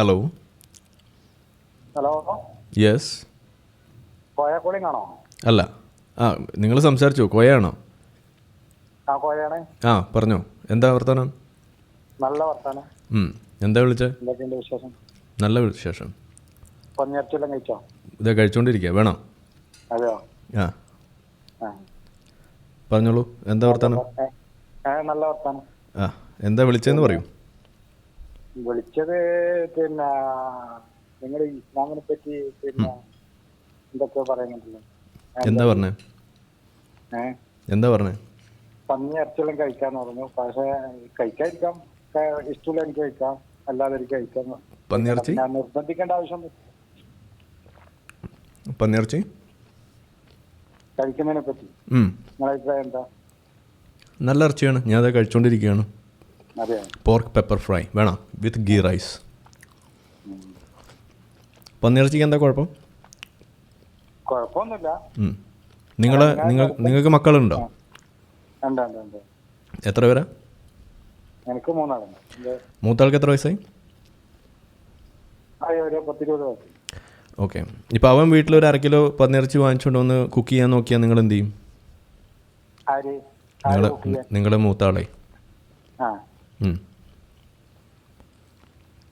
Hello hello yes Koya calling ആണോ? അല്ല. ആ നിങ്ങൾ സംസാരിച്ചു? കോയാണോ? ആ കോയാണ്. ആ പറഞ്ഞോ. എന്താ വർത്തമാനം നല്ല വർത്തമാനം ഉം, എന്താ എന്തൊക്കെയുണ്ട് വിശേഷം? നല്ല വിശേഷം. പൊന്നിയിറച്ചിയെല്ലാം കഴിച്ചോ? ഇത് കഴിച്ചുകൊണ്ടിരിക്കുക വേണോ? അതെയോ? ആ. ആ. പറഞ്ഞോളൂ. എന്താ വർത്തമാനം ഏ, ഏ, നല്ല വർത്താനം. ആ എന്താ വിളിച്ചതെന്ന് പറയൂ. വിളിച്ചത് പിന്നെ നിങ്ങൾ ഇസ്ലാമിനെ പറ്റി പിന്നെ എന്തൊക്കെയോ പറയുന്നുണ്ടല്ലോ എന്താ പറഞ്ഞേ? എന്താ പറഞ്ഞേ? പന്നി ഇറച്ചെല്ലാം കഴിക്കാന്ന് പറഞ്ഞു. പക്ഷെ കഴിക്കാതിരിക്കാം ഇഷ്ടമുള്ള എനിക്ക് കഴിക്കാം. അല്ലാതെ എനിക്ക് കഴിക്കാം പന്നിയിറച്ചി ഞാൻ നിർബന്ധിക്കേണ്ട ആവശ്യം പന്നിയിറച്ചി കഴിക്കുന്നതിനെ പറ്റി. നിങ്ങളെ അഭിപ്രായം എന്താ? നല്ല ഇറച്ചിയാണ്. ഞാൻ അത് കഴിച്ചുകൊണ്ടിരിക്കുകയാണ് പോർക്ക് പെപ്പർ ഫ്രൈ വേണം? വിത്ത് ഗീ റൈസ് പന്നിയിറച്ചിക്ക് എന്താ കുഴപ്പം? കുഴപ്പമൊന്നുമില്ല. നിങ്ങൾ നിങ്ങൾ നിങ്ങൾക്ക് മക്കളുണ്ടോ? എത്ര പേരാ? എനിക്ക് മൂന്നാളുണ്ട്. ഇത് മൂത്താൾക്ക് എത്ര വയസ്സായി? ഓക്കെ. ഇപ്പൊ അവൻ വീട്ടിൽ ഒരു അരക്കിലോ പന്നിറച്ചി വാങ്ങിച്ചുകൊണ്ട് വന്ന് കുക്ക് ചെയ്യാൻ നോക്കിയാൽ നിങ്ങൾ എന്ത് ചെയ്യും? നിങ്ങളെ മൂത്താളെ.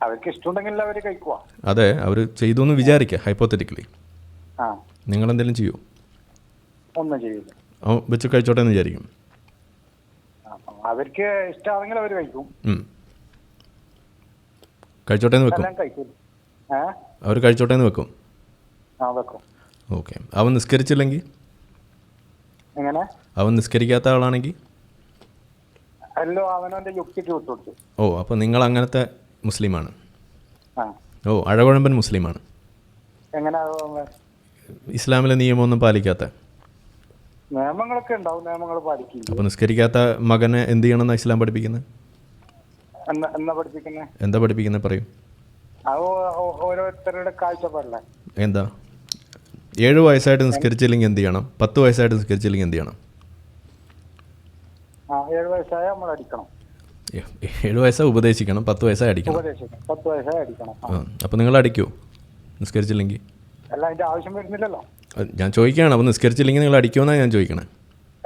അവർക്ക് ഇഷ്ടമുണ്ടെങ്കിൽ അവർ കഴിക്കുക അതെ അവർ ചെയ്തു എന്ന് വിചാരിക്കുക ഹൈപ്പോത്തറ്റിക്കലി നിങ്ങൾ എന്തെങ്കിലും ചെയ്യൂ? ഒന്നും ചെയ്യില്ല. വെച്ച് കഴിച്ചോട്ടെ എന്ന് വിചാരിക്കും. അവർക്ക് ഇഷ്ടമാണെങ്കിൽ അവർ കഴിക്കും. കഴിച്ചോട്ടെ എന്ന് വെക്കും. അവർ കഴിച്ചോട്ടെ എന്ന് വെക്കും. ഓക്കെ. അവൻ നിസ്കരിച്ചില്ലെങ്കിൽ? അവൻ നിസ്കരിക്കാത്ത ആളാണെങ്കിൽ? ഓ അപ്പോൾ നിങ്ങൾ അങ്ങനത്തെ മുസ്ലിമാണ് ഓ അഴകുഴമ്പൻ മുസ്ലിമാണ്. ഇസ്ലാമിലെ നിയമമൊന്നും പാലിക്കാത്ത? നിയമങ്ങളൊക്കെ ഉണ്ടാവും നിയമങ്ങൾ പാലിക്കില്ല. അപ്പോൾ നിസ്കരിക്കാത്ത മകനെ എന്ത് ചെയ്യണം ഇസ്ലാം പഠിപ്പിക്കുന്നത് എന്താ പഠിപ്പിക്കുന്നത് പറയും. ഓരോരുത്തരുടെ കാഴ്ചപ്പാടല്ലേ എന്താ? ഏഴ് വയസ്സായിട്ട് നിസ്കരിച്ചില്ലെങ്കിൽ എന്ത് ചെയ്യണം? പത്ത് വയസ്സായിട്ട് നിസ്കരിച്ചില്ലെങ്കിൽ എന്ത് ചെയ്യണം? ഏഴ് വയസ്സായ നമ്മൾ അടിക്കണം. ഏഴ് വയസ്സായി ഉപദേശിക്കണം പത്ത് വയസ്സായി അടിക്കണം. ഉപദേശിക്കണം പത്ത് വയസ്സായി അടിക്കണം. ആ. അപ്പോൾ നിങ്ങൾ അടിക്കുമോ നിസ്കരിച്ചില്ലെങ്കിൽ? അല്ല അതിന്റെ ആവശ്യം വരുന്നില്ലല്ലോ. ഞാൻ ചോദിക്കുകയാണ് അപ്പോൾ നിസ്കരിച്ചില്ലെങ്കിൽ നിങ്ങൾ അടിക്കുമെന്നാണ് ഞാൻ ചോദിക്കണേ?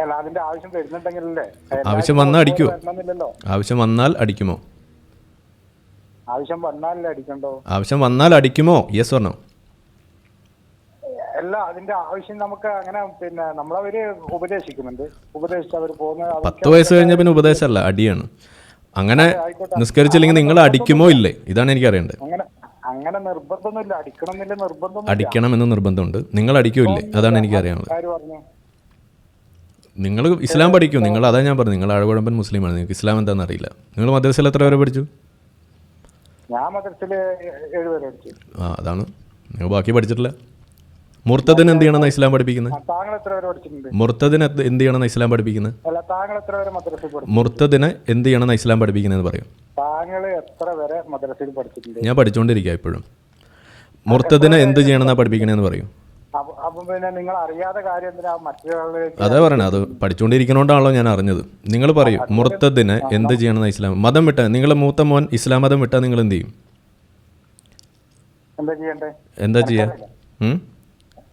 അല്ല അതിന്റെ ആവശ്യം വരുന്നുണ്ടെങ്കിലല്ലേ? ആവശ്യം വന്നാ അടിക്കൂ. വരണമെന്നില്ലല്ലോ ആവശ്യം വന്നാൽ അടിക്കുമോ? ആവശ്യം വന്നാലല്ലേ അടിക്കണ്ടോ? ആവശ്യം വന്നാൽ അടിക്കുമോ? യെസ് പറഞ്ഞോ അല്ല അതിന്റെ ആവശ്യം നമുക്ക് അങ്ങനെ പിന്നെ നമ്മളവര് ഉപദേശിക്കുന്നുണ്ട്. ഉപദേശിച്ച് അവർ പോകുന്ന പത്ത് വയസ്സ് കഴിഞ്ഞ പിന്നെ ഉപദേശമല്ല അടിയാണ്. അങ്ങനെ നിസ്കരിച്ചില്ലെങ്കിൽ നിങ്ങൾ അടിക്കുമോ ഇല്ലേ? ഇതാണ് എനിക്ക് അറിയേണ്ടത്. അങ്ങനെ അങ്ങനെ നിർബന്ധമൊന്നുമില്ല. അടിക്കണമെന്നില്ല നിർബന്ധം അടിക്കണം എന്ന് നിർബന്ധമുണ്ട്. നിങ്ങൾ അടിക്കൂല്ലേ അതാണ് എനിക്ക് അറിയാനുള്ളത്. നിങ്ങൾ ഇസ്ലാം പഠിക്കൂ? നിങ്ങൾ അതാ ഞാൻ പറഞ്ഞു നിങ്ങൾ ആഴകുഴമ്പൻ മുസ്ലിമാണ് നിങ്ങൾക്ക് ഇസ്ലാം എന്താണെന്ന് അറിയില്ല. നിങ്ങൾ മദ്രസയിൽ എത്ര വരെ പഠിച്ചു? ഞാൻ മദ്രസിൽ വരെ പഠിച്ചു. ആ അതാണ്. നിങ്ങൾ ബാക്കി പഠിച്ചിട്ടില്ല? മുർത്തദിന് എന്ത് ചെയ്യണമെന്ന് ഇസ്ലാം പഠിപ്പിക്കുന്നത് താങ്കൾ എത്ര വരെ പഠിച്ചിട്ടുണ്ട്? മുർത്തദിന് എന്ത് ചെയ്യണമെന്ന് ഇസ്ലാം പഠിപ്പിക്കുന്നത് അല്ല താങ്കൾ എത്ര വരെ മദ്രസയിൽ പഠിച്ചു മുർത്തദിന് എന്ത് ചെയ്യണമെന്ന് ഇസ്ലാം പഠിപ്പിക്കുന്നത് പറയും. താങ്കൾ എത്ര വരെ മദ്രസയിൽ പഠിച്ചിട്ടുണ്ട്? ഞാൻ പഠിച്ചുകൊണ്ടിരിക്കുക ഇപ്പോഴും. മുർത്തദിന് എന്ത് ചെയ്യണമെന്നാ പഠിപ്പിക്കണേന്ന് പറയും. അപ്പൊ അപ്പൊ പിന്നെ നിങ്ങൾ അറിയാത്ത കാര്യം എന്തിനാ മറ്റൊരാളിലേക്ക് അതേ പറയണേ അത് പഠിച്ചുകൊണ്ടിരിക്കണോണ്ടാണല്ലോ ഞാൻ അറിഞ്ഞത്. നിങ്ങൾ പറയൂ മുർത്തദിന് എന്ത് ചെയ്യണമെന്ന് ഇസ്ലാം? മതം വിട്ട നിങ്ങൾ മൂത്ത മോൻ ഇസ്ലാം മതം വിട്ടാൽ നിങ്ങൾ എന്ത് ചെയ്യും? എന്താ ചെയ്യണ്ടേ? എന്താ ചെയ്യാ? ഉം?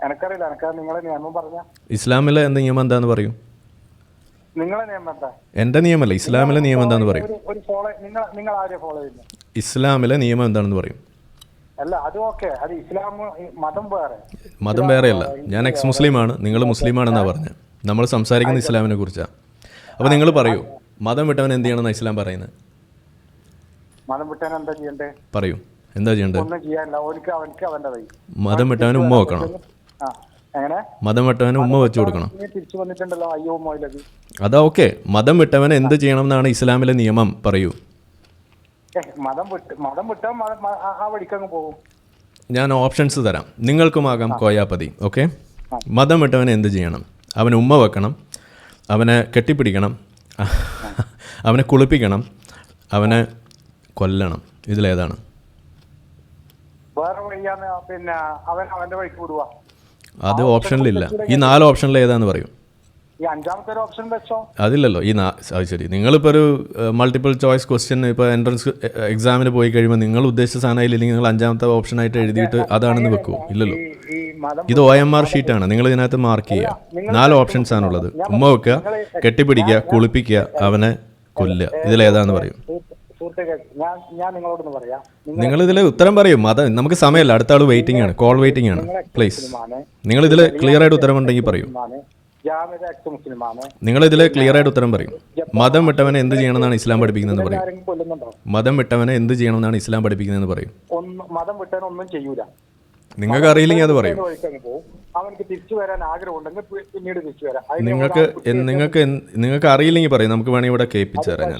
എനക്കറിയില്ല എനക്ക് നിങ്ങളെ നിയമം പറഞ്ഞ ഇസ്ലാമിലെ എന്ത് നിയമം എന്താന്ന് പറയൂ. നിങ്ങളെ നിയമം എന്താ? എന്റെ നിയമല്ല ഇസ്ലാമിലെ നിയമം എന്താന്ന് പറയും. ഒരു ഒരു ഫോളോ നിങ്ങൾ നിങ്ങൾ ആരെ ഫോളോ ചെയ്യുന്നു? ഇസ്ലാമിലെ നിയമം എന്താണെന്ന് പറയും. അല്ല അത് ഓക്കെ അത് ഇസ്ലാം ഈ മതം വേറെ. മതം വേറെയല്ല. ഞാൻ എക്സ് മുസ്ലിമാണ് നിങ്ങൾ മുസ്ലിമാണെന്നാണ് പറഞ്ഞത് നമ്മൾ സംസാരിക്കുന്ന ഇസ്ലാമിനെ കുറിച്ചാ. അപ്പോൾ നിങ്ങൾ പറയൂ മതം വിട്ടവൻ എന്ത് ചെയ്യണമെന്നാണ് ഇസ്ലാം പറയുന്നത്? മതം വിട്ടാൻ എന്താ ചെയ്യണ്ടേ? പറയൂ. എന്താ ചെയ്യേണ്ടത് ഒന്നും ചെയ്യാനില്ല. ഓനിക്ക് അവനിക്ക് അവന്റെ വഴി. മതം വിട്ടവന് ഉമ്മ വെക്കണം? മതം വിട്ടവന് ഉമ്മ വെച്ച് കൊടുക്കണം. തിരിച്ചു വന്നിട്ടുണ്ടല്ലോ അയ്യോ മോയിലത് അതാ ഓക്കെ. മതം വിട്ടവൻ എന്ത് ചെയ്യണം എന്നാണ് ഇസ്ലാമിലെ നിയമം പറയൂ. മതം വിട്ട് മതം വിട്ടാൽ ആ- ആ വഴിക്കങ്ങ് പോകും. ഞാൻ ഓപ്ഷൻസ് തരാം. നിങ്ങൾക്കുമാകാം കോയാപതി ഓക്കെ? മതം വിട്ടവൻ എന്ത് ചെയ്യണം? അവന് ഉമ്മ വെക്കണം അവനെ കെട്ടിപ്പിടിക്കണം അവനെ കുളിപ്പിക്കണം അവനെ കൊല്ലണം. ഇതിലേതാണ്? വേറെ വഴിയാണ് പിന്നെ അവൻ അവന്റെ വഴിക്ക് വിടുക അത് ഓപ്ഷനിലില്ല ഈ നാല് ഓപ്ഷനിൽ ഏതാന്ന് പറയും? അതില്ലല്ലോ. ഈ അത് ശരി. നിങ്ങളിപ്പോൾ ഒരു മൾട്ടിപ്പിൾ ചോയ്സ് ക്വസ്റ്റ്യൻ ഇപ്പോൾ എൻട്രൻസ് എക്സാമിന് പോയി കഴിയുമ്പോൾ നിങ്ങൾ ഉദ്ദേശിച്ച സാധനം ഇല്ലെങ്കിൽ നിങ്ങൾ അഞ്ചാമത്തെ ഓപ്ഷനായിട്ട് എഴുതിയിട്ട് അതാണെന്ന് വെക്കുമോ ഇല്ലല്ലോ. ഇത് ഒ എം ആർ ഷീറ്റാണ് നിങ്ങൾ ഇതിനകത്ത് മാർക്ക് ചെയ്യുക. നാല് ഓപ്ഷൻസ് ആണുള്ളത് ഉമ്മ വെക്കുക കെട്ടിപ്പിടിക്കുക കുളിപ്പിക്കുക അവനെ കൊല്ലുക. ഇതിലേതാന്ന് പറയും? ഞാൻ ഞാൻ നിങ്ങളോടൊന്ന് പറയാം. നിങ്ങൾ ഇതിൽ ഉത്തരം പറയും. അത് നമുക്ക് സമയമല്ല. അടുത്ത ആൾ വെയിറ്റിംഗ് ആണ്. കോൾ വെയിറ്റിംഗ് ആണ്. പ്ലീസ് നിങ്ങൾ ഇതിൽ ക്ലിയർ ആയിട്ട് ഉത്തരം ഉണ്ടെങ്കിൽ പറയൂ. നിങ്ങൾ ഇതിൽ ക്ലിയർ ആയിട്ട് ഉത്തരം പറയും. മതം വിട്ടവനെ എന്ത് ചെയ്യണമെന്നാണ് ഇസ്ലാം പഠിപ്പിക്കുന്നതെന്ന് പറയും. മതം വിട്ടവനെ എന്ത് ചെയ്യണമെന്നാണ് ഇസ്ലാം പഠിപ്പിക്കുന്നതെന്ന് പറയും. മതം വിട്ടാൻ ഒന്നും ചെയ്യൂല. നിങ്ങൾക്ക് അറിയില്ലെങ്കിൽ അത് പറയും. അവനക്ക് തിരിച്ചു വരാൻ ആഗ്രഹം ഉണ്ടെങ്കിൽ പിന്നീട് തിരിച്ചു വരാം. നിങ്ങൾക്ക് നിങ്ങൾക്ക് നിങ്ങൾക്ക് അറിയില്ലെങ്കിൽ പറയും. നമുക്ക് വേണമെങ്കിൽ ഇവിടെ കേൾപ്പിച്ചു തരാം ഞാൻ.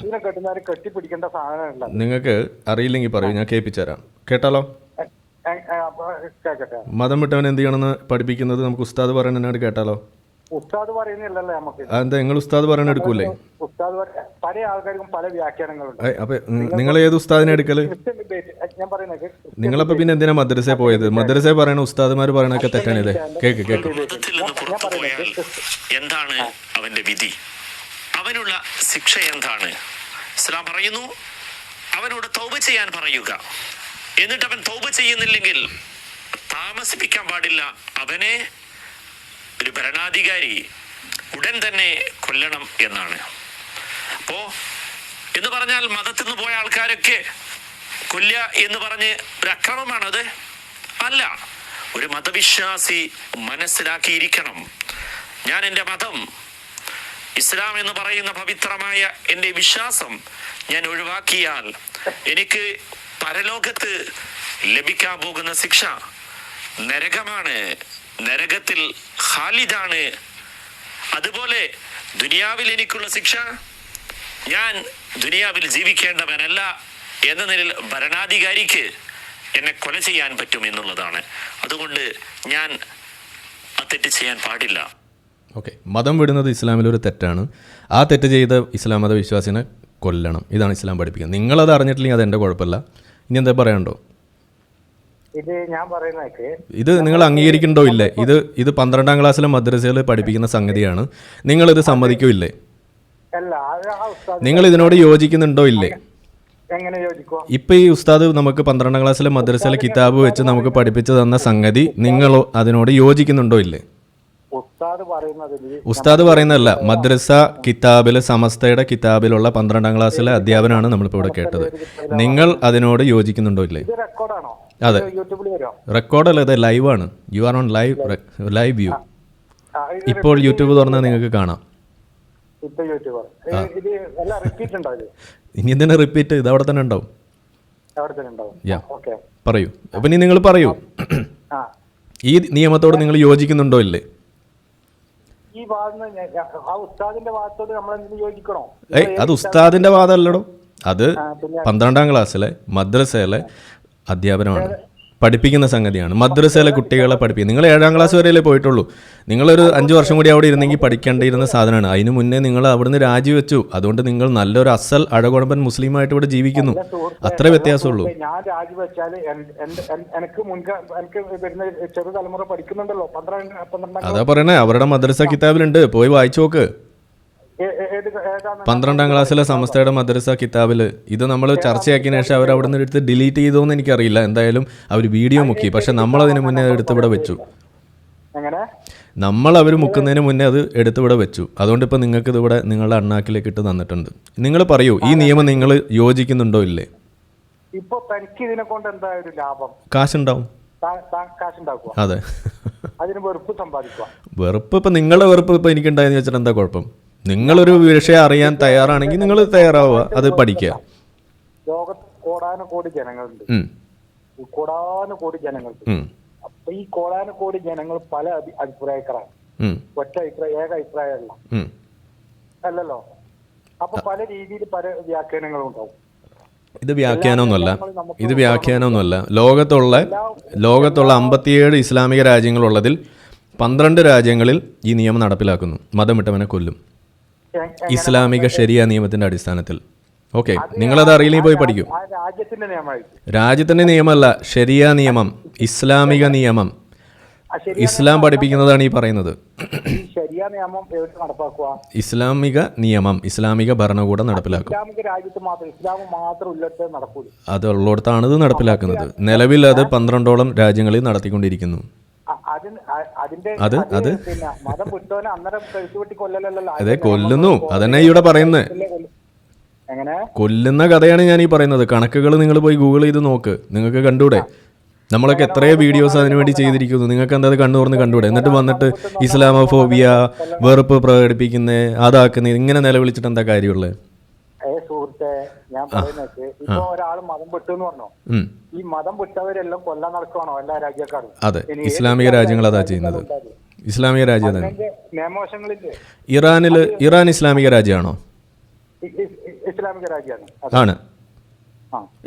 കെട്ടിപ്പിടിക്കേണ്ട സാധനമല്ല. നിങ്ങൾക്ക് അറിയില്ലെങ്കിൽ പറയും. ഞാൻ കേൾപ്പിച്ചു തരാം. കേട്ടാലോ? മതം വിട്ടവൻ എന്ത് ചെയ്യണമെന്ന് പഠിപ്പിക്കുന്നത് നമുക്ക് ഉസ്താദ് പറയുന്നതിനോട് കേട്ടാലോ? ഉസ്താദ് പറയുന്നില്ലല്ലേ നമുക്ക്. അതെന്താ നിങ്ങൾ ഉസ്താദ് പറയുന്നത് എടുക്കൂലേ? ഉസ്താദ് പല ആൾക്കാർക്കും പല വ്യാഖ്യാനങ്ങളുണ്ട്. അപ്പൊ നിങ്ങൾ ഏത് ഉസ്താദിനെ എടുക്കൽ? ഞാൻ പറയുന്നത് നിങ്ങളപ്പോ പിന്നെ എന്തിനാ മദ്രസ പോയത്? മദ്രസ പറയണ ഉസ്താദ്മാർ പറയണൊക്കെ തെറ്റാണിത് കേക്ക് കേക്ക്. എന്താണ് അവന്റെ വിധി? അവനുള്ള ശിക്ഷ എന്താണ്? ഇസ്ലാം പറയുന്നു അവനോട് തൗബ ചെയ്യാൻ പറയുക. എന്നിട്ട് അവൻ തൗബ ചെയ്യുന്നില്ലെങ്കിൽ താമസിപ്പിക്കാൻ പാടില്ല. അവനെ ഒരു ഭരണാധികാരി ഉടൻ തന്നെ കൊല്ലണം എന്നാണ്. അപ്പോ എന്ന് പറഞ്ഞാൽ മതത്തിൽ നിന്ന് പോയ ആൾക്കാരൊക്കെ കൊല്ല എന്ന് പറഞ്ഞ് ഒരു അക്രമമാണത് അല്ല. ഒരു മതവിശ്വാസി മനസ്സിലാക്കിയിരിക്കണം. ഞാൻ എന്റെ മതം ഇസ്ലാം എന്ന് പറയുന്ന പവിത്രമായ എന്റെ വിശ്വാസം ഞാൻ ഒഴിവാക്കിയാൽ എനിക്ക് പരലോകത്ത് ലഭിക്കാൻ പോകുന്ന ശിക്ഷ നരകമാണ്. നരകത്തിൽ ഖാലിദാണ്. അതുപോലെ ദുനിയാവിൽ എനിക്കുള്ള ശിക്ഷ ഞാൻ ദുനിയാവിൽ ജീവിക്കേണ്ടവനല്ല എന്ന നിലയിൽ ഭരണാധികാരിക്ക് എന്നെ കൊല ചെയ്യാൻ പറ്റും എന്നുള്ളതാണ്. അതുകൊണ്ട് ഞാൻ ആ തെറ്റ് ചെയ്യാൻ പാടില്ല. ഓക്കെ. മതം വിടുന്നത് ഇസ്ലാമിലൊരു തെറ്റാണ്. ആ തെറ്റ് ചെയ്ത ഇസ്ലാം മത വിശ്വാസിനെ കൊല്ലണം. ഇതാണ് ഇസ്ലാം പഠിപ്പിക്കുന്നത്. നിങ്ങളത് അറിഞ്ഞിട്ടില്ലെങ്കിൽ അത് എന്റെ കുഴപ്പമില്ല. ഇനി എന്താ പറയണ്ടോ ഇത് ഞാൻ പറയുന്നത് ഇത് നിങ്ങൾ അംഗീകരിക്കണ്ടോ ഇല്ലേ? ഇത് ഇത് പന്ത്രണ്ടാം ക്ലാസ്സിലെ മദ്രസയിൽ പഠിപ്പിക്കുന്ന സംഗതിയാണ്. നിങ്ങളിത് സമ്മതിക്കൂ ഇല്ലേ അല്ല അത് ആ ഉസ്താദ് നിങ്ങൾ ഇതിനോട് യോജിക്കുന്നുണ്ടോ ഇല്ലേ? ഇപ്പൊ ഈ ഉസ്താദ് നമുക്ക് പന്ത്രണ്ടാം ക്ലാസ്സിലെ മദ്രസയിലെ കിതാബ് വെച്ച് നമുക്ക് പഠിപ്പിച്ചു തന്ന സംഗതി നിങ്ങൾ അതിനോട് യോജിക്കുന്നുണ്ടോ ഇല്ലേ? ഉസ്താദ് പറയുന്നതല്ല മദ്രസ കിതാബിൽ സമസ്തയുടെ കിതാബിലുള്ള പന്ത്രണ്ടാം ക്ലാസ്സിലെ അധ്യാപനാണ് നമ്മളിപ്പോൾ ഇവിടെ കേട്ടത്. നിങ്ങൾ അതിനോട് യോജിക്കുന്നുണ്ടോ ഇല്ലേ? അതെ. റെക്കോർഡല്ല ഇത് ലൈവാണ്. You are on live live view ഇപ്പോൾ യൂട്യൂബ് തുറന്നാൽ നിങ്ങൾക്ക് കാണാം. ഇപ്പൊ യൂട്യൂബർ ഇത് എല്ലാം റിപ്പീറ്റ് ഉണ്ടോ ഇത്? ഇനി എന്തിനാ റിപ്പീറ്റ് ഇത് അവിടെ തന്നെ ഉണ്ടാവും. അവിടെ തന്നെ ഉണ്ടാവും. ഓക്കെ പറയൂ. അപ്പൊ ഇനി നിങ്ങൾ പറയൂ. ഈ നിയമത്തോട് നിങ്ങൾ യോജിക്കുന്നുണ്ടോ ഇല്ലേ? ഈ ആ ഉസ്താദിന്റെ ഭാഗത്തോട് നമ്മൾ യോജിക്കണോ? ഏയ് അത് ഉസ്താദിന്റെ വാദമല്ലടോ. അത് പന്ത്രണ്ടാം ക്ലാസ്സിലെ മദ്രസയിലെ അധ്യാപനമാണ്. പഠിപ്പിക്കുന്ന സംഗതിയാണ്. മദ്രസയിലെ കുട്ടികളെ പഠിപ്പിക്കും. നിങ്ങൾ ഏഴാം ക്ലാസ് വരെയല്ലേ പോയിട്ടുള്ളൂ. നിങ്ങളൊരു അഞ്ച് വർഷം കൂടി അവിടെ ഇരുന്നെങ്കിൽ പഠിക്കേണ്ടിയിരുന്ന സാധനമാണ്. അതിന് മുന്നേ നിങ്ങൾ അവിടുന്ന് രാജിവെച്ചു. അതുകൊണ്ട് നിങ്ങൾ നല്ലൊരു അസൽ അഴകുടമ്പൻ മുസ്ലിമായിട്ട് ഇവിടെ ജീവിക്കുന്നു. അത്ര വ്യത്യാസമുള്ളൂ. ഞാൻ എൻ- എനിക്ക് എനിക്ക് വരുന്ന ചെറു തലമുറ പഠിക്കുന്നുണ്ടല്ലോ അതാ പറയണേ അവരുടെ മദ്രസ കിതാബിലുണ്ട്. പോയി വായിച്ചു നോക്ക്. പന്ത്രണ്ടാം ക്ലാസ്സിലെ സമസ്തയുടെ മദ്രസ കിതാബിൽ ഇത് നമ്മൾ ചർച്ചയാക്കിയതിനു ശേഷം അവർ അവിടെ നിന്ന് എടുത്ത് ഡിലീറ്റ് ചെയ്തോന്ന് എനിക്കറിയില്ല. എന്തായാലും അവർ വീഡിയോ മുക്കി. പക്ഷെ നമ്മൾ അതിന് മുന്നേ എടുത്ത് ഇവിടെ വെച്ചു. നമ്മൾ അവർ മുക്കുന്നതിന് മുന്നേ അത് എടുത്തിവിടെ വെച്ചു. അതുകൊണ്ട് ഇപ്പോൾ നിങ്ങൾക്ക് ഇതിവിടെ നിങ്ങളുടെ അണ്ണാക്കിലേക്ക് ഇട്ട് തന്നിട്ടുണ്ട്. നിങ്ങൾ പറയൂ ഈ നിയമം നിങ്ങൾ യോജിക്കുന്നുണ്ടോ ഇല്ലേ? ഇപ്പൊ തനിക്ക് ഇതിനെ കൊണ്ട് എന്താ ഒരു ലാഭം? കാശുണ്ടാവും. അതെ. അതിന് വെറുപ്പ് സമ്പാദിക്കുക വെറുപ്പ് ഇപ്പം നിങ്ങളുടെ വെറുപ്പ് ഇപ്പൊ എനിക്കുണ്ടായെന്ന് വെച്ചിട്ട് എന്താ കുഴപ്പം? നിങ്ങളൊരു വിഷയം അറിയാൻ തയ്യാറാണെങ്കിൽ നിങ്ങൾ തയ്യാറാവുക അത് പഠിക്കുക. ലോകത്ത് കോടാനുകോടി ജനങ്ങളുണ്ട്. ഉം, ഈ കോടാനുകോടി ജനങ്ങളുണ്ട്. അപ്പൊ ഈ കോടാനുകോടി ജനങ്ങൾ പല അഭി- അഭിപ്രായക്കാരാണ്. ഒറ്റ അഭിപ്രായം ഏക അഭിപ്രായമല്ല. അല്ലല്ലോ? അപ്പൊ പല രീതിയിൽ പല വ്യാഖ്യാനങ്ങളും ഉണ്ടാവും ഇത് വ്യാഖ്യാനമൊന്നുമല്ല. ഇത് വ്യാഖ്യാനമൊന്നുമല്ല. ലോകത്തുള്ള ലോകത്തുള്ള അമ്പത്തിയേഴ് ഇസ്ലാമിക രാജ്യങ്ങളുള്ളതിൽ പന്ത്രണ്ട് രാജ്യങ്ങളിൽ ഈ നിയമം നടപ്പിലാക്കുന്നു. മതം വിട്ടവനെ കൊല്ലും. ഇസ്ലാമിക ശരിയ നിയമത്തിന്റെ അടിസ്ഥാനത്തിൽ. ഓക്കെ നിങ്ങളത് അറിയില്ലെങ്കിൽ പോയി പഠിക്കും. രാജ്യത്തിന്റെ നിയമമായിരിക്കും. രാജ്യത്തിന്റെ നിയമമല്ല ശരിയ നിയമം ഇസ്ലാമിക നിയമം. ഇസ്ലാം പഠിപ്പിക്കുന്നതാണ് ഈ പറയുന്നത്. ഇസ്ലാമിക നിയമം ഇസ്ലാമിക ഭരണകൂടം നടപ്പിലാക്കും. അത് ഉള്ളിടത്താണ് ഇത് നടപ്പിലാക്കുന്നത്. നിലവിൽ അത് പന്ത്രണ്ടോളം രാജ്യങ്ങളിൽ നടത്തിക്കൊണ്ടിരിക്കുന്നു. അത് അത് അതെ. കൊല്ലുന്നു. അതന്നെ ഇവിടെ പറയുന്നത് എങ്ങനെ? കൊല്ലുന്ന കഥയാണ് ഞാൻ ഈ പറയുന്നത്. കണക്കുകൾ നിങ്ങൾ പോയി ഗൂഗിൾ ചെയ്ത് നോക്ക്. നിങ്ങൾക്ക് കണ്ടൂടെ? നമ്മളൊക്കെ എത്രയോ വീഡിയോസ് അതിനുവേണ്ടി ചെയ്തിരിക്കുന്നു. നിങ്ങൾക്ക് എന്താ കണ്ടു കണ്ണു തുറന്ന് കണ്ടൂടെ? എന്നിട്ട് വന്നിട്ട് ഇസ്ലാമോഫോബിയ വെറുപ്പ് പ്രകടിപ്പിക്കുന്നത് അതാക്കുന്നത് ഇങ്ങനെ നിലവിളിച്ചിട്ട് എന്താ കാര്യമുള്ളത് ഏ സുഹൃത്തെ ഞാൻ പറയുന്നത് ഇപ്പൊ ഒരാൾ മതം വിട്ടു എന്ന് പറഞ്ഞു. ഈ മതം വിട്ടവരെല്ലാം കൊല്ലാൻ നടക്കുവാണോ എല്ലാ രാജ്യക്കാരും? അതെ ഇസ്ലാമിക രാജ്യങ്ങൾ അതാ ചെയ്യുന്നത്? ഇസ്ലാമിക രാജ്യം ഇറാനിൽ അതിന്റെ നിയമവശങ്ങളില്ലേ? ഇറാനിൽ ഇറാൻ ഇസ്ലാമിക രാജ്യമാണോ? ഇസ്ലാമിക രാജ്യമാണ്. ആണ്.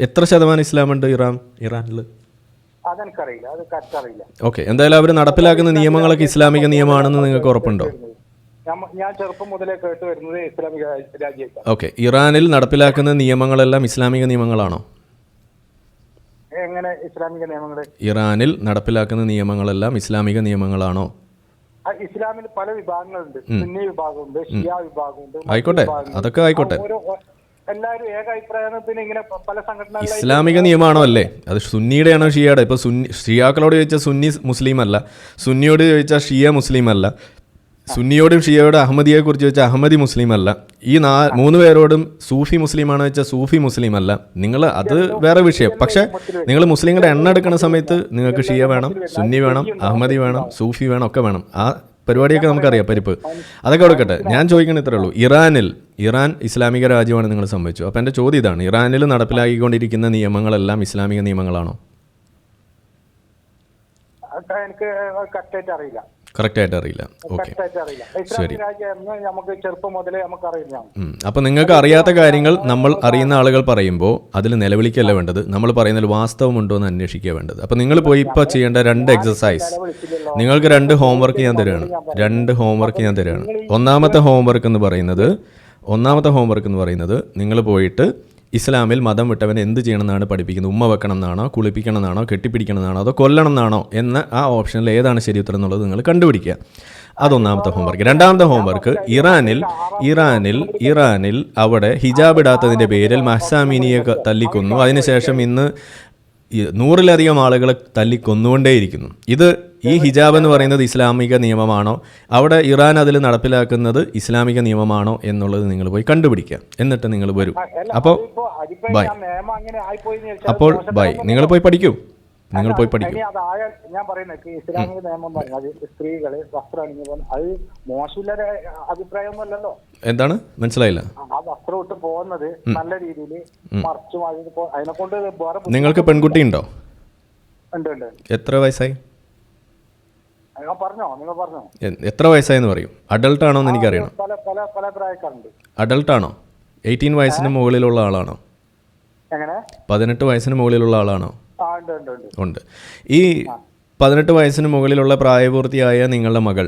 എത്ര ശതമാനം ഇസ്ലാമുണ്ട് ഇറാൻ ഇറാനിൽ അതെനിക്കറിയില്ല അത് കറക്റ്റ് അറിയില്ല. ഓക്കെ എന്തായാലും അവർ നടപ്പിലാക്കുന്ന നിയമങ്ങളൊക്കെ ഇസ്ലാമിക നിയമമാണെന്ന് നിങ്ങൾക്ക് ഉറപ്പുണ്ടോ? ഞാൻ- ചെറുപ്പം മുതലേ കേട്ട് വരുന്നത് ഇസ്ലാമിക രാജ്യമാണ് ഓക്കെ ഇറാനിൽ നടപ്പിലാക്കുന്ന നിയമങ്ങളെല്ലാം ഇസ്ലാമിക നിയമങ്ങളാണോ? എങ്ങനെ ഇസ്ലാമിക നിയമങ്ങൾ? ഇറാനിൽ നടപ്പിലാക്കുന്ന നിയമങ്ങളെല്ലാം ഇസ്ലാമിക നിയമങ്ങളാണോ? ഇസ്ലാമിൽ പല വിഭാഗങ്ങളുണ്ട്. സുന്നി വിഭാഗമുണ്ട് ഷിയ വിഭാഗമുണ്ട് ആയിക്കോട്ടെ. അതൊക്കെ ആയിക്കോട്ടെ. എല്ലാവരും ഏക അഭിപ്രായത്തിന് ഇങ്ങനെ പല സംഘടന ഇസ്ലാമിക നിയമമാണോ അല്ലേ? അത് സുന്നിയുടെ ആണോ ഷിയയുടെ? ഇപ്പൊ സുന്നി ഷിയാക്കളോട് ചോദിച്ചാൽ സുന്നി മുസ്ലിം അല്ല. സുന്നിയോട് ചോദിച്ചാൽ ഷിയ മുസ്ലിം അല്ല. സുന്നിയോടും ഷിയയോടും അഹമ്മദിയെ കുറിച്ച് വെച്ചാൽ അഹമ്മദി മുസ്ലിം അല്ല ഈ നാ മൂന്ന് പേരോടും സൂഫി മുസ്ലിമാണെന്ന് വെച്ചാൽ സൂഫി മുസ്ലിം അല്ല നിങ്ങൾ അത് വേറെ വിഷയം. പക്ഷെ നിങ്ങൾ മുസ്ലിങ്ങളുടെ എണ്ണ എടുക്കുന്ന സമയത്ത് നിങ്ങൾക്ക് ഷിയ വേണം സുന്നി വേണം അഹമ്മദി വേണം സൂഫി വേണം ഒക്കെ വേണം. ആ പരിപാടിയൊക്കെ നമുക്കറിയാം പരിപ്പ്. അതൊക്കെ കൊടുക്കട്ടെ. ഞാൻ ചോദിക്കണ ഇത്രേ ഉള്ളൂ. ഇറാനിൽ ഇറാൻ ഇസ്ലാമിക രാജ്യമാണ് നിങ്ങൾ സംഭവിച്ചു അപ്പോൾ എന്റെ ചോദ്യം ഇതാണ്. ഇറാനിൽ നടപ്പിലാക്കിക്കൊണ്ടിരിക്കുന്ന നിയമങ്ങളെല്ലാം ഇസ്ലാമിക നിയമങ്ങളാണോ? എനിക്ക് കറക്റ്റായിട്ട് അറിയില്ല. കറക്റ്റായിട്ട് അറിയില്ല. ഓക്കെ കറക്റ്റായിട്ട് അറിയില്ല. എന്ന് നമുക്ക് ചെറുപ്പം മുതലേ നമുക്ക് അറിയുന്നതാണ് അപ്പോൾ നിങ്ങൾക്ക് അറിയാത്ത കാര്യങ്ങൾ നമ്മൾ അറിയുന്ന ആളുകൾ പറയുമ്പോൾ അതിൽ നിലവിളിക്കല്ല വേണ്ടത്. നമ്മൾ പറയുന്നതിൽ വാസ്തവമുണ്ടോ എന്ന് അന്വേഷിക്കുക വേണ്ടത്. അപ്പൊ നിങ്ങൾ പോയി ഇപ്പൊ ചെയ്യേണ്ട രണ്ട് എക്സസൈസ് നിങ്ങൾക്ക് രണ്ട് ഹോംവർക്ക് ഞാൻ തരുകയാണ് രണ്ട് ഹോംവർക്ക് ഞാൻ തരുകയാണ് ഒന്നാമത്തെ ഹോംവർക്ക് എന്ന് പറയുന്നത് ഒന്നാമത്തെ ഹോംവർക്ക് എന്ന് പറയുന്നത് നിങ്ങൾ പോയിട്ട് ഇസ്ലാമിൽ മതം വിട്ടവൻ എന്ത് ചെയ്യണമെന്നാണ് പഠിപ്പിക്കുന്നത്? ഉമ്മ വെക്കണം എന്നാണോ കുളിപ്പിക്കണം എന്നാണോ കെട്ടിപ്പിടിക്കണം എന്നാണോ അതോ കൊല്ലണം എന്നാണോ എന്ന ആ ഓപ്ഷനിൽ ഏതാണ് ശരി ഉത്തരം എന്നുള്ളത് നിങ്ങൾ കണ്ടുപിടിക്കുക. അതൊന്നാമത്തെ ഹോംവർക്ക് രണ്ടാമത്തെ ഹോംവർക്ക് ഇറാനിൽ ഇറാനിൽ ഇറാനിൽ അവിടെ ഹിജാബ് ഇടാത്തതിന്റെ പേരിൽ മഹ്സാമിനിയെ തല്ലിക്കൊന്നു. അതിനുശേഷം ഇന്ന് നൂറിലധികം ആളുകളെ തല്ലിക്കൊന്നുകൊണ്ടേയിരിക്കുന്നു. ഇത് ഈ ഹിജാബ് എന്ന് പറയുന്നത് ഇസ്ലാമിക നിയമമാണോ? അവിടെ ഇറാൻ അതിൽ നടപ്പിലാക്കുന്നത് ഇസ്ലാമിക നിയമമാണോ എന്നുള്ളത് നിങ്ങൾ പോയി കണ്ടുപിടിക്കുക. എന്നിട്ട് നിങ്ങൾ വരും. അപ്പോൾ ബൈ. അപ്പോൾ ബൈ. നിങ്ങൾ പോയി പഠിക്കൂ. നിങ്ങൾ പോയി പഠിക്കും. ഞാൻ പറയുന്നത് ഇസ്ലാമിക നിയമം പറഞ്ഞാൽ സ്ത്രീകൾ വസ്ത്രം അണിഞ്ഞു അത് മോശമില്ല അഭിപ്രായമൊന്നുമല്ലല്ലോ. എന്താണ്? മനസ്സിലായില്ല. ആ വസ്ത്രം ഇട്ട് പോകുന്നത് നല്ല രീതിയിൽ മറച്ചു അതിനെ കൊണ്ട് വേറെ നിങ്ങൾക്ക് പെൺകുട്ടി ഉണ്ടോ ഉണ്ട് ഉണ്ട്. എത്ര വയസ്സായി? നിങ്ങൾ പറഞ്ഞോ നിങ്ങൾ പറഞ്ഞോ. എത്ര വയസ്സായെന്ന് പറയും. അഡൾട്ട് ആണോ എന്ന് എനിക്കറിയണം. പല പല പല പ്രായക്കാരുണ്ട്. അഡൾട്ട് ആണോ? എയ്റ്റീൻ വയസ്സിന് മുകളിലുള്ള ആളാണോ? എങ്ങനെ? പതിനെട്ട് വയസ്സിന് മുകളിലുള്ള ആളാണോ? ആ ഉണ്ട് ഉണ്ട് ഉണ്ട്. ഉണ്ട്. ഈ പതിനെട്ട് വയസ്സിന് മുകളിലുള്ള പ്രായപൂർത്തിയായ നിങ്ങളുടെ മകൾ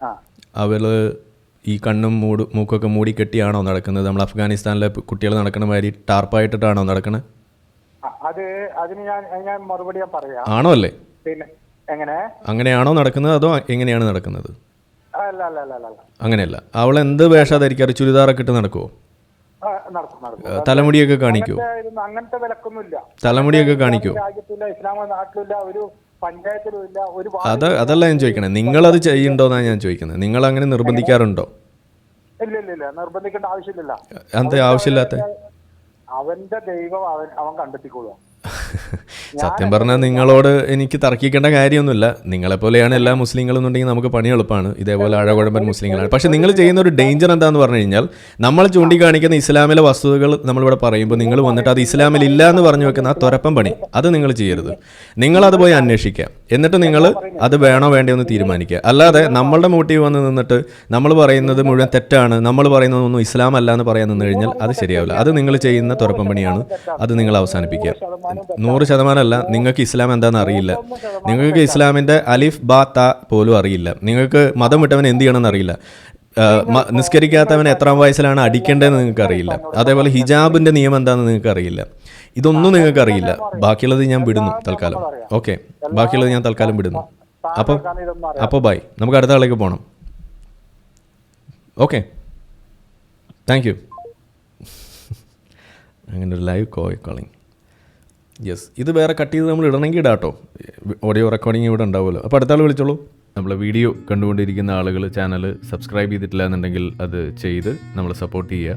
ആ. അവൾ ഈ കണ്ണും മൂട് മൂക്കൊക്കെ മൂടി കെട്ടിയാണോ നടക്കുന്നത്? നമ്മൾ അഫ്ഗാനിസ്ഥാനിലെ കുട്ടികൾ നടക്കുന്ന മാതിരി ടാർപ്പായിട്ടിട്ടാണോ നടക്കുന്നത് ആ, അത് അതിന് ഞാൻ ഞാൻ മറുപടി ഞാൻ പറയാം. ആണോ അല്ലേ? പിന്നെ എങ്ങനെ? അങ്ങനെയാണോ നടക്കുന്നത് അതോ എങ്ങനെയാണ് നടക്കുന്നത്? അല്ല അല്ല അല്ല അല്ല അല്ല. അങ്ങനെയല്ല. അവൾ എന്ത് വേഷം ധരിക്കാറ് ചുരിദാറൊക്കെ ഇട്ട് നടക്കുവോ? തലമുടിയൊക്കെ കാണിക്കുമോ അങ്ങനത്തെ വിലക്കൊന്നുമില്ല. തലമുടിയൊക്കെ രാജ്യത്തില്ല നാട്ടിലില്ല ഒരു പഞ്ചായത്തിലും ഇല്ല ഒരു വാ- അത് അതല്ല ഞാൻ ചോദിക്കണേ. നിങ്ങൾ അത് ചെയ്യണ്ടോ എന്നാണ് ഞാൻ ചോദിക്കുന്നത്. നിങ്ങൾ അങ്ങനെ നിർബന്ധിക്കാറുണ്ടോ? ഇല്ല ഇല്ല ഇല്ല. നിർബന്ധിക്കേണ്ട ആവശ്യമില്ല എന്താ ആവശ്യമില്ലാത്ത? അവന്റെ ദൈവം അവൻ അവൻ കണ്ടെത്തിക്കൊള്ളുക സത്യം പറഞ്ഞാൽ നിങ്ങളോട് എനിക്ക് തർക്കിക്കേണ്ട കാര്യമൊന്നുമില്ല. നിങ്ങളെ പോലെയാണ് എല്ലാ മുസ്ലിങ്ങളും എന്നുണ്ടെങ്കിൽ നമുക്ക് പണി എളുപ്പമാണ്. ഇതേപോലെ അഴകുഴമ്പൻ മുസ്ലിങ്ങളാണ്. പക്ഷെ നിങ്ങൾ ചെയ്യുന്ന ഒരു ഡേഞ്ചർ എന്താന്ന് പറഞ്ഞു കഴിഞ്ഞാൽ നമ്മൾ ചൂണ്ടിക്കാണിക്കുന്ന ഇസ്ലാമിലെ വസ്തുതകൾ നമ്മളിവിടെ പറയുമ്പോൾ നിങ്ങൾ വന്നിട്ട് അത് ഇസ്ലാമിൽ ഇല്ല എന്ന് പറഞ്ഞു വെക്കുന്ന ആ തുരപ്പം പണി അത് നിങ്ങൾ ചെയ്യരുത്. നിങ്ങൾ അത് പോയി അന്വേഷിക്കുക. എന്നിട്ട് നിങ്ങൾ അത് വേണോ വേണ്ടയോ എന്ന് തീരുമാനിക്കുക. അല്ലാതെ നമ്മളുടെ മോട്ടീവ് വന്ന് നിന്നിട്ട് നമ്മൾ പറയുന്നത് മുഴുവൻ തെറ്റാണ് നമ്മൾ പറയുന്നതൊന്നും ഇസ്ലാം അല്ല എന്ന് പറയാൻ നിന്ന് കഴിഞ്ഞാൽ അത് ശരിയാവില്ല. അത് നിങ്ങൾ ചെയ്യുന്ന തുറപ്പം പണിയാണ്. അത് നിങ്ങൾ അവസാനിപ്പിക്കുക. നൂറ് ശതമാനമല്ല നിങ്ങൾക്ക് ഇസ്ലാം എന്താണെന്ന് അറിയില്ല. നിങ്ങൾക്ക് ഇസ്ലാമിന്റെ അലിഫ് ബാ ത പോലും അറിയില്ല. നിങ്ങൾക്ക് മതം വിട്ടവൻ എന്ത് ചെയ്യണമെന്ന് അറിയില്ല. നിസ്കരിക്കാത്തവൻ എത്രാം വയസ്സിലാണ് അടിക്കേണ്ടതെന്ന് നിങ്ങൾക്ക് അറിയില്ല. അതേപോലെ ഹിജാബിന്റെ നിയമം എന്താണെന്ന് നിങ്ങൾക്ക് അറിയില്ല. ഇതൊന്നും നിങ്ങൾക്ക് അറിയില്ല. ബാക്കിയുള്ളത് ഞാൻ വിടുന്നു തൽക്കാലം. ഓക്കെ. ബാക്കിയുള്ളത് ഞാൻ തൽക്കാലം വിടുന്നു. അപ്പോൾ അപ്പോൾ ബൈ. നമുക്ക് അടുത്ത ആളിലേക്ക് പോകണം ഓക്കെ. Thank you. അങ്ങനെ ഒരു ലൈവ് കോളിംഗ് യെസ് ഇത് വേറെ കട്ട് ചെയ്ത് നമ്മൾ ഇടണമെങ്കിൽ ഇടാട്ടോ. ഓഡിയോ റെക്കോർഡിംഗ് ഇവിടെ ഉണ്ടാവുമല്ലോ. അപ്പോൾ അടുത്ത ആൾ വിളിച്ചോളൂ. നമ്മളെ വീഡിയോ കണ്ടുകൊണ്ടിരിക്കുന്ന ആളുകൾ ചാനൽ സബ്സ്ക്രൈബ് ചെയ്തിട്ടില്ല എന്നുണ്ടെങ്കിൽ അത് ചെയ്ത് നമ്മൾ സപ്പോർട്ട് ചെയ്യുക.